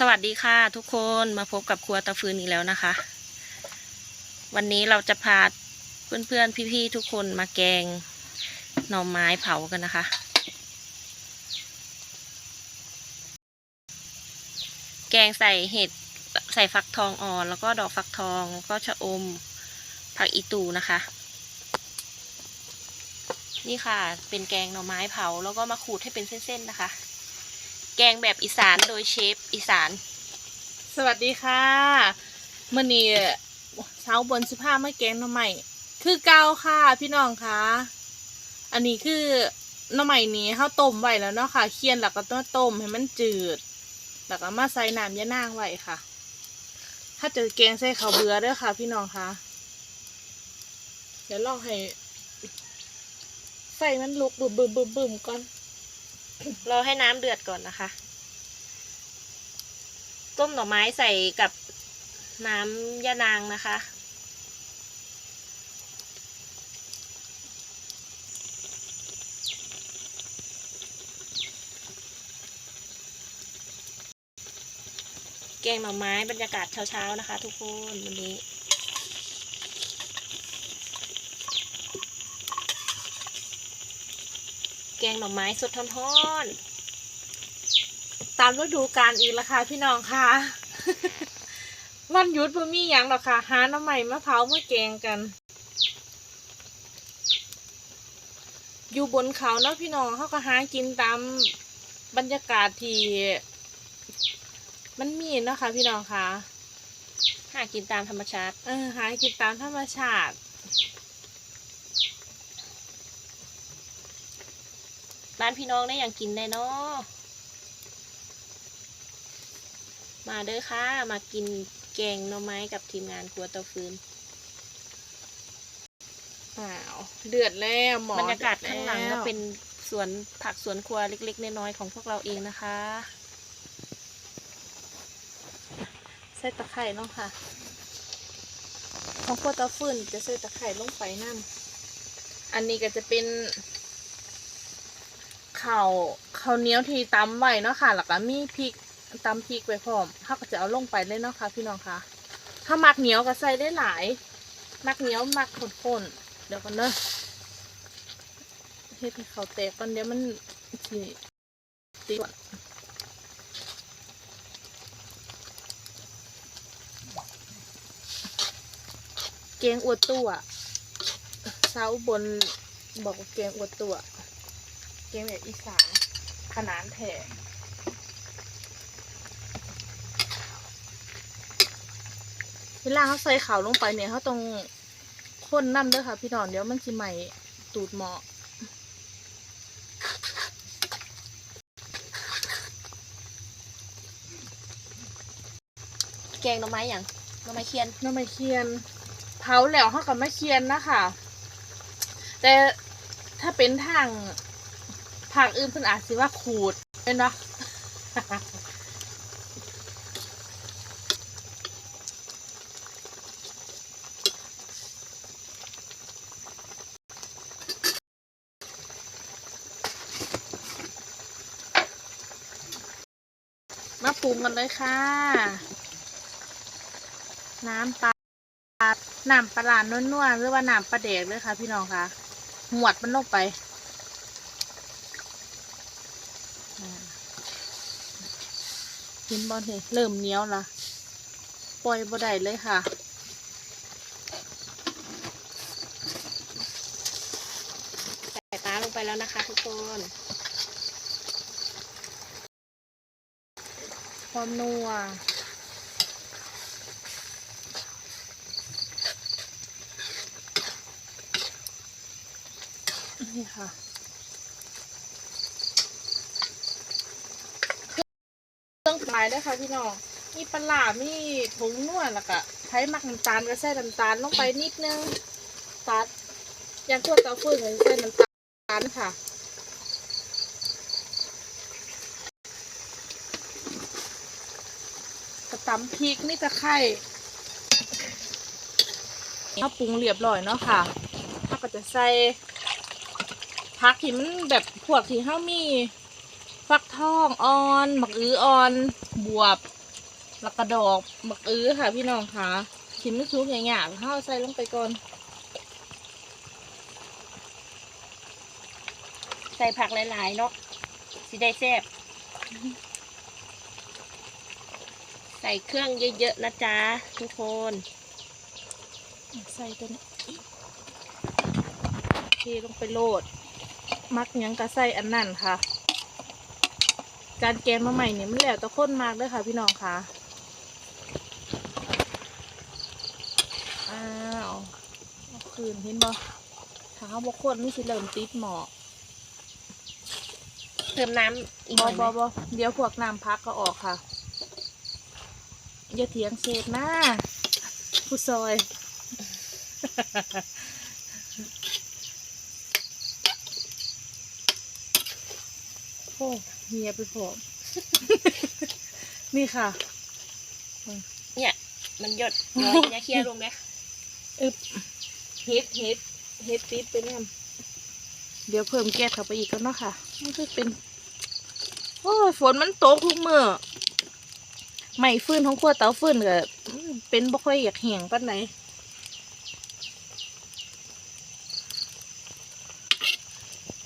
สวัสดีค่ะทุกคนมาพบกับครัวตะฟืนอีกแล้วนะคะ วันนี้เราจะพาเพื่อนๆพี่ๆทุกคนมาแกงหน่อไม้เผากันนะคะ แกงใส่เห็ดใส่ฟักทองอ่อน แล้วก็ดอกฟักทองแล้วก็ชะอมผักอีตูนะคะ นี่ค่ะเป็นแกงหน่อไม้เผาแล้วก็มาขูดให้เป็นเส้นๆนะคะ แกงแบบอีสานโดยเชฟอีสาน สวัสดีค่ะเมื่อนี้เช้าบนสิบห้าไม่แกงหน้ำใหม่คือเกาค่ะพี่น้องคะอันนี้คือหน้ำใหม่นี้เขาต้มไว้แล้วเนาะค่ะเคี่ยนแล้วก็ต้องต้มให้มันจืด แล้วก็มาใส่น้ำยะนางไว้ค่ะ ถ้าเจอแกงใส่ข้าวเบื่อเด้วยค่ะ พี่น้องคะเดี๋ยวลองให้ใส่มันลุกบึมบึมบึมบึมก่อน รอให้น้ำเดือดก่อนนะคะ ต้มหน่อไม้ใส่กับน้ำยานางนะคะ แกงหน่อไม้บรรยากาศเช้าๆนะคะ ทุกคนวันนี้ แก งหน่อไม้สดท้อนๆตามฤดูกาลอีกแล้วค่ะพี่น้องค่ะวันหยุดบ่มีหยังหรอกค่ะหาหน้ำใหม่มะพร้าวมาแกงกัน อยู่บนเขาเนาะพี่น้องเขาก็หากินตามบรรยากาศที่มันมีเนาะค่ะพี่น้องค่ะหากินตามธรรมชาติเออหากินตามธรรมชาติ บ้านพี่น้องได้อย่างกินได้เนาะมาเด้อค่ะ มากินแกงหน่อไม้กับทีมงานครัวเตาฟืนอ้าวเดือดแล้วหมอบรรยากาศข้างหลังก็ดือดแวเป็นสวนผักสวนครัวเล็ก ๆ น้อยๆของพวกเราเองนะคะใส่ตะไคร่เนาะค่ะ ของพวกตาฟืนจะใส่ตะไคร่ลงไปน้ำอันนี้ก็จะเป็น ข้าวข้าวเหนียวที่ตำไว้เนาะค่ะแล้วก็มีพริกตำพริกไว้พร้อมถ้าก็จะเอาลงไปเลยเนาะค่ะพี่น้องค่ะถ้ามักเหนียวก็ใส่ได้หลายมักเหนียวมักข้นๆเดี๋ยวกันเนอะเฮ็ดให้เขาแตกก่อนเดี๋ยวมันสิติดแกงอวดตัวเช้าบนบอกว่าแกงอวดตัว แกงแบบอีสานขนานแท้เวลาเขาใส่ขาวลงไปเนี่ยเขาต้องข้นน้ำเด้วยค่ะ พี่น้องเดี๋ยวมันสิใหม่ตูดเหมาะแกงหน่อไม้อย่างหน่อไม้เคียนน้ำไม่เคียน เผาแล้วเขากับไม่เคียนนะคะแต่ถ้าเป็นทาง ภาคอื่นเพิ่นอาจสิว่าขูดเป็นปะมาปรุงกันเลยค่ะ น้ำปลา น้ำปลาหลานนัวๆหรือว่าน้ำปลาเด็กเลยค่ะ พี่น้องคะหวดมันลงไปอ่า เห็นบอลเห็นเริ่มเหนียวละปล่อยบ่ได้เลยค่ะ ใส่ปลาลงไปแล้วนะคะทุกคนความนัวนี่ค่ะ เค รื่องลายด้วยค่ะพี่น้องมีปลาหมีผงนวดแล้วก็ใช้มักน้ำตาลก็ใส่น้ำตาลลงไปนิดนึงตัดอย่างพวเตาฟืนก็ใส่น้ำตาลค่ะกระตำพริกนี่จะไข่ข้าปรุงเรียบร้อยเนาะค่ะถ้าก็จะใส่ผักที่มันแบบพวกที่เขามี ฟักทองอ่อนหมักอื้ออ่อน บวบแล้วกระดอกหมักอื้อค่ะ พี่น้องค่ะชิ้นไม่ซุกหยาบๆเข้าใส่ลงไปก่อน ใส่ผักหลายๆเนาะสิได้แซ่บใส่เครื่องเยอะๆนะจ๊ะทุกคนใส่ตัวนี้เทลงไปโลด มักยังกะใส่อันนั่นค่ะ การแกงมาใหม่เนี่ยมันแล้วแต่ข้นมากเลยค่ะ พี่น้องค่ะอ้าวเอาคืนเห็นบ่ถ้าเขาบกคนนี่สิเริ่มติดหมอเติมน้ำอีกหบน่ออยไหบมอบอเดี๋ยวพวกน้ำพักก็ออกค่ะ อย่าเถียงเศษนะผู้ซอย โอ้เฮียไปผมนี่ค่ะเนี่ย มันหยดน้อยเนี่ยเคลียร์ลงเลยอึบเฮ็ดเฮ็ดเฮ็ดติดไปเนี่ยเดี๋ยวเพิ่มแก๊สเข้าไปอีกก็เนาะค่ะมันคือเป็นโอ้ยฝนมันตกทุกเมื่อไม่ฟืนของขั้วเตาฟืนก็อืมเป็นบ่ค่อยอยากแห้งปานไหน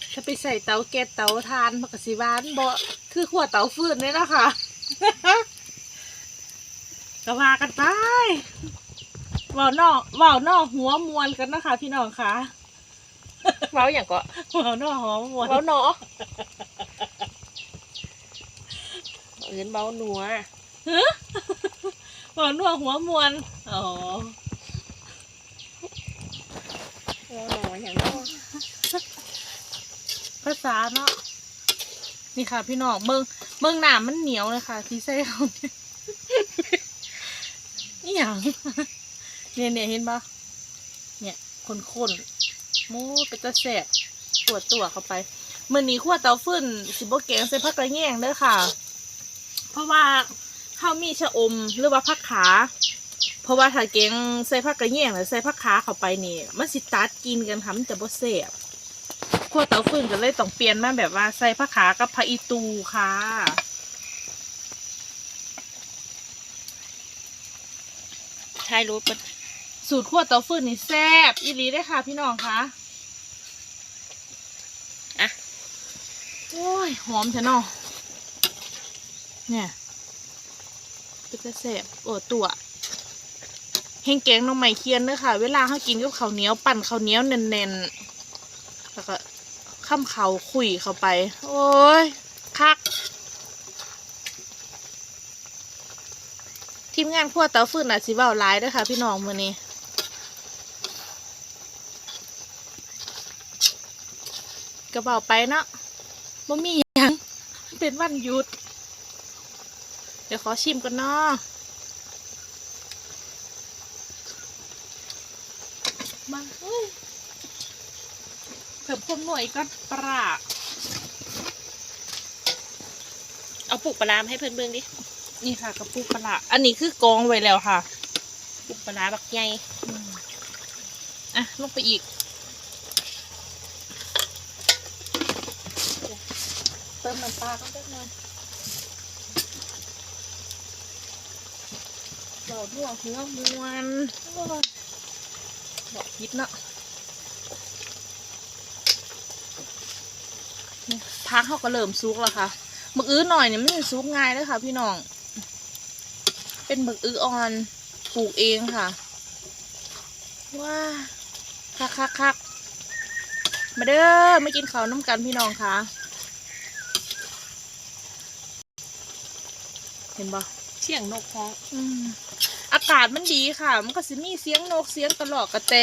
ถ้าไป ใส่เตาแก๊สเตาทานมันก็สิหวานบ่คือขั้วเตาฟืนเลยนะคะ ก็ว่ากันไปเว่านอกเว่านอกหัวมวนกันนะคะ พี่น้องคะเว้าอย่างก็เว่านอกหัวมวนเว้าเนาะเอื่นเว้าหนัวเว่านอกหัวมวนอ๋อเว้าหนัวอย่างเนาะ ภาษาเนาะนี่ค่ะ พี่น้องเมืองเมืองหนามมันเหนียวเลยค่ะที่ใส่เขาเนี่ยอย่างเนี่ยเนี่ยเห็นปะเนี่ยคนๆมูเป็นตะแสบปวตัวเข้าไปเมื่อนี้ขั้วเตาฟืนสิบแกงใส่ผักกระแยงเด้อค่ะ เพราะว่าข้าวมีชะอมหรือว่าผักขา เพราะว่าถ้าแกงใส่ผักกระแยงหรือใส่ผักขาเข้าไปนี่มันสิตัดกินกันค่ะมันจะบ่แสบ ขั้วเตาฟืนก็เลยต้องเปลี่ยนมาแบบว่าใส่ผักขากับผักอีตูค่ะใช่รู้ปะสูตรขั้วเตาฟืนนี่แซ่บอีหลีได้อค่ะ พี่น้องคะอะโอ้ยหอมชะเนาะเนี่ยเป็นจะแซ่บโอ้ตัวเฮงแกงน้องใหม่เคียนเด้อค่ะ เวลาเขากินกับข้าวเหนียวปั่นข้าวเหนียวแน่นๆแล้วก็ ข้ามเขาคุยเข้าไป โอ้ยคัก ทีมงานขั้วเตาฟืนอาจสิเว้าหลายด้อค่ะ พี่น้องมือนี้กระเป๋าไปเนาะบ่มียังเป็นวันหยุด เดี๋ยวขอชิมกันเนาะมาเฮ้ย มความหน่วยก่อนปลาเอาปลูกปลาร้ามาให้เพื่อนเบิ่งดิ นี่ค่ะกระปุกปลาอันนี้คือกองไว้แล้วค่ะ ปลูกปลาร้าบักใหญ่อืมอะลงไปอีก เติมน้ำปลาก็ได้หน่อยดอกหัวหัวมวนโอ้ยดอกพิษเนาะ พักเขาก็เริ่มซุกแล้วค่ะหมึกอื้อหน่อยเนี่ยไม่ได้ซุกง่ายเลยค่ะ พี่น้อง เป็นหมึกอื้ออ่อนปลูกเองค่ะ ว้าคักคักคักมาเด้อไม่กินข้าวน้ำกันพี่น้องค่ะ เห็นปะเสียงนกฮ้องอืมอากาศมันดีค่ะ มันก็สิมีเสียงนกเสียงตลอกกระแต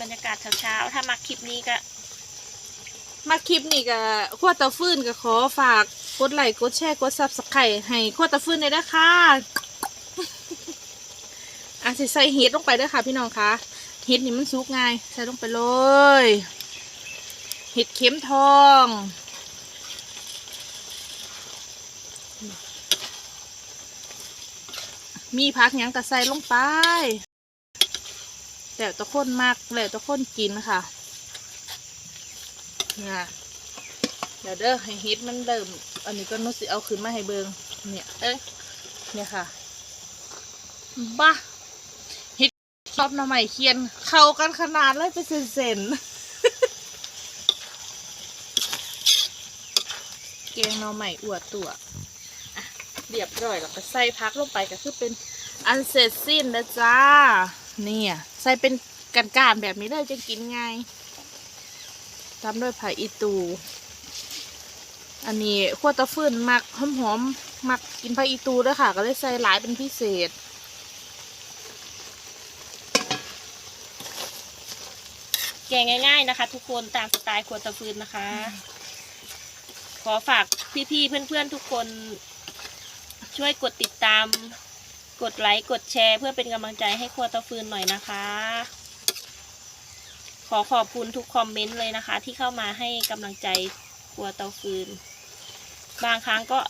บรรยากาศเช้าๆถ้ามาคลิปนี้ก็ มาคลิปนี่ก็ขั้วตาฟืนก็ขอฝากกดไลค์กดแชร์กดซับสไครต์ให้ขั้วตาฟืนเลยนะคะอะสิใส่เห็ดลงไปด้วยค่ะ พี่น้องคะเห็ดนี่มันสุกง่ายใส่ลงไปเลยเห็ดเข็มทองมีพักยังกระใส่ลงไป แต่ตะคนมากแล้วตะคนกินค่ะ เนี่ยเดี๋ยวเด้อให้เฮ็ดมันเริ่ม อันนี้ก็นุสิเอาขึ้นมาให้เบิงเนี่ย เอ้ยเนี่ยค่ะบ้าเฮ็ดชอบหน้ำใหม่เคียน เข้ากันขนาดเลยเป็นเซนๆแกงหน่อใหม่อวดตัวเรียบร้อยแล้วก็ใส่พักลงไปก็คือเป็นอันเสร็จสิ้นนะจ้า เนี่ย ใส่เป็นกันๆแบบนี้เลยจะกินไง ตามด้วยผักอีตู อันนี้ขั้วตะฟื้นมักหอมๆมักกินผักอีตูด้วยค่ะ ก็เลยใส่หลายเป็นพิเศษ แกงง่าย ๆนะคะ ทุกคนตามสไตล์ครัวตะฟืนนะคะ ขอฝากพี่ๆเพื่อนๆทุกคน ช่วยกดติดตาม กดไลค์กดแชร์ เพื่อเป็นกำลังใจให้ครัวตะฟืนหน่อยนะคะ อขอบคุณทุกคอมเมนต์เลยนะคะ ที่เข้ามาให้กำลังใจครัวเตาฟืน บางครั้งก็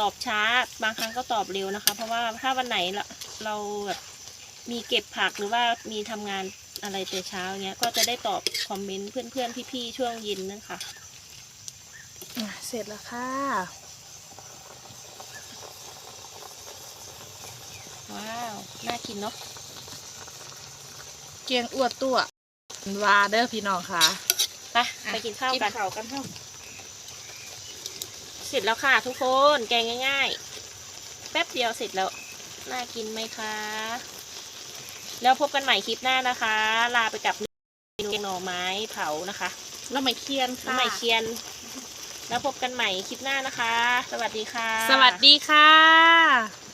ตอบช้า บางครั้งก็ตอบเร็วนะคะ เพราะว่าถ้าวันไหนเราเราแบบมีเก็บผักหรือว่ามีทำงานอะไรแต่เช้าเงี้ย ก็จะได้ตอบคอมเมนต์เพื่อนๆพี่ๆช่วงเย็นนั่นค่ะอะเสร็จแล้วค่ะ ว้าว น่ากินเนาะเกียงอวดตัว วาเด้อพี่น้องค่ะ ไปไปกินข้าวกันกินข้าวกันเถอะเสร็จแล้วค่ะทุกคนแกงง่าย ๆ แป๊บเดียวเสร็จแล้ว น่ากินไหมคะ แล้วพบกันใหม่คลิปหน้านะคะ ลาไปกับเมนูแกงหน่อไม้เผานะคะแล้วไม่เคียนน้ำค่ะใหม่เคียน แล้วพบกันใหม่คลิปหน้านะคะ สวัสดีค่ะ สวัสดีค่ะ